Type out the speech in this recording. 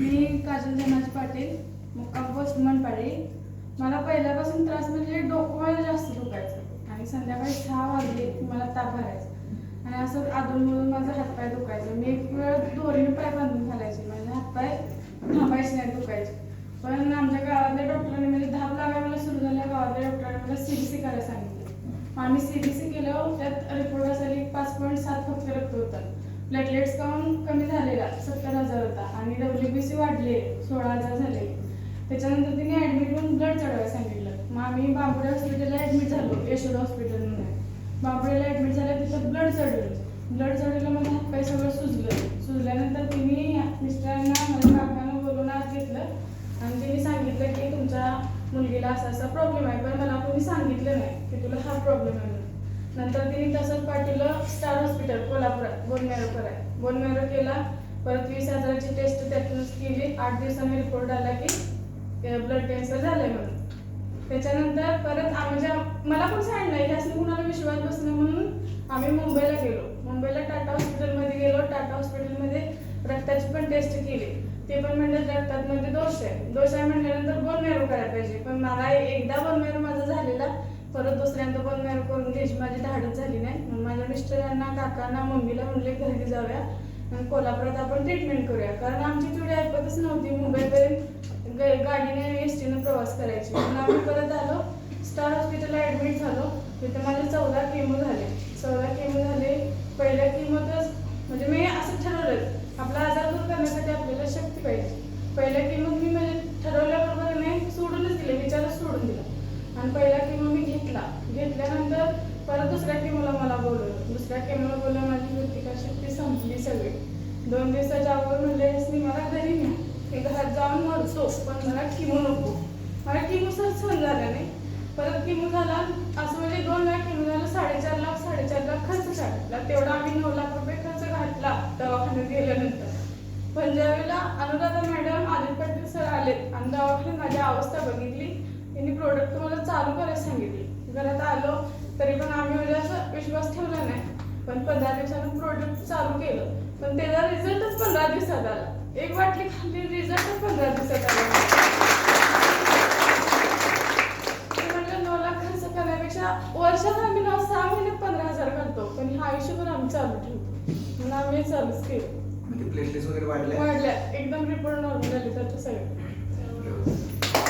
मी काजल धनाज पाटील मुक्काम पोस्ट मनपाडी. मला पहिल्यापासून त्रास म्हणजे डोकं जास्त दुखायचं आणि संध्याकाळी सहा वाजले की मला ताप भरायचा. आणि असं अधूनमधून माझा हातपाय दुखायचं. मी एक वेळ दोरीने पाय बांधून घालायचे. माझे हातपाय थांबायचे नाही दुखायचे. पण आमच्या गावातल्या डॉक्टरांनी म्हणजे धाप लागायला मला सुरू झाल्या. गावातल्या डॉक्टरांनी मला सी बी सी करायला सांगितलं. आम्ही सी बी सी केलं त्यात रिपोर्ट एक पाच पॉईंट सात फक्त रक्त होतं. प्लेटलेट्स काउंट कमी झालेला सत्तर हजार होता. आणि डब्ल्यू बी सी वाढले सोळा हजार झाले. त्याच्यानंतर तिने ॲडमिट होऊन ब्लड चढवायला सांगितलं. मग आम्ही बांबुडे हॉस्पिटलला ॲडमिट झालो यशोदा हॉस्पिटलमध्ये म्हणून ॲडमिट झालं तिथं ब्लड चढलं. ब्लड चढवलं माझं हातपाय सगळं सुजलं. सुजल्यानंतर तिने मिस्टरांना माझ्या काकांना बोलून आज घेतलं. आणि तिने सांगितलं की तुमच्या मुलगीला असा असा प्रॉब्लेम आहे. पण मला कोणी सांगितलं नाही की तुला हा प्रॉब्लेम आहे नंतर तिने तसंच पाठवलं स्टार हॉस्पिटल कोल्हापुरात बोन मॅरो कराय बोन मॅरो केला. परत वीस हजाराची टेस्ट त्यातूनच केली. आठ दिवसांनी रिपोर्ट आला की ब्लड कॅन्सर झालंय म्हणून. त्याच्यानंतर परत म्हणजे मला पण सांगितलं ह्यासनी कुणाला विश्वास बसला म्हणून आम्ही मुंबईला गेलो. मुंबईला टाटा हॉस्पिटलमध्ये गेलो. टाटा हॉस्पिटलमध्ये रक्ताची पण टेस्ट केली. ते पण म्हणलं रक्तात मध्ये दोष आहे. दोष आहे म्हटल्यानंतर बोन मॅरो करायला पाहिजे. पण मला एकदा बोन मॅरो परत दुसऱ्यांदा पण मॅरो करून घ्यायची. माझी धाडच झाली नाही. मग माझ्या मिस्टरांना काकांना मम्मीला म्हणले घरी जाऊया. आणि कोल्हापुरात आपण ट्रीटमेंट करूया. कारण आमची तेवढी ऐपतच नव्हती. मुंबईपर्यंत गाडीने एस टीनं प्रवास करायची. पण आम्ही परत आलो. स्टार हॉस्पिटलला ॲडमिट झालो. तिथे माझे चौदा केमो झाले. चौदा केमो झाले. पहिल्या किमतच म्हणजे मी असं ठरवलं. आपला आजार दूर करण्यासाठी आपल्याला शक्ती पाहिजे. पहिल्या केमो मी आणि पहिला केमो मी घेतला. घेतल्यानंतर परत दुसऱ्या केमोला मला बोलवलं. दुसऱ्या केमोला बोलवलं माझी कृतिका शक्ती संपली सगळी. दोन दिवसाच्या अगोदर म्हणजे मला घरी न्या. मी घरात जाऊन मरतो पण मला किमो नको. मला किमो सर सहन झाला नाही. परत किमो झाला असं म्हणजे दोन लाख किमो झालं साडेचार लाख साडेचार लाख खर्च सांगितला तेवढा आम्ही नऊ लाख रुपये खर्च घातला दवाखान्यात गेल्यानंतर. पण ज्यावेळेला अनुराधा मॅडम आदित्य पाटील सर आले आणि दवाखान्यात माझी अवस्था बघितली त्यांनी प्रोडक्ट मला चालू करायला सांगितले. घरात आलो तरी पण आम्ही म्हणजे असं विश्वास ठेवला नाही. पण पंधरा दिवसानं प्रोडक्ट चालू केलं. पण त्याचा रिझल्टच पंधरा दिवसात आला. एक वाटली खाल्ली रिझल्टच पंधरा दिवसात आला. नऊ लाख खर्च करण्यापेक्षा वर्षात आम्ही नऊ सहा महिन्यात पंधरा हजार करतो पण हे आयुष्यभर आम्ही चालू ठेवतो. म्हणून आम्ही चालूच केलं. प्लेटलेट्स वगैरे वाढल्या? वाढल्या. एकदम रिपोर्ट नॉर्मल आले तर सगळे.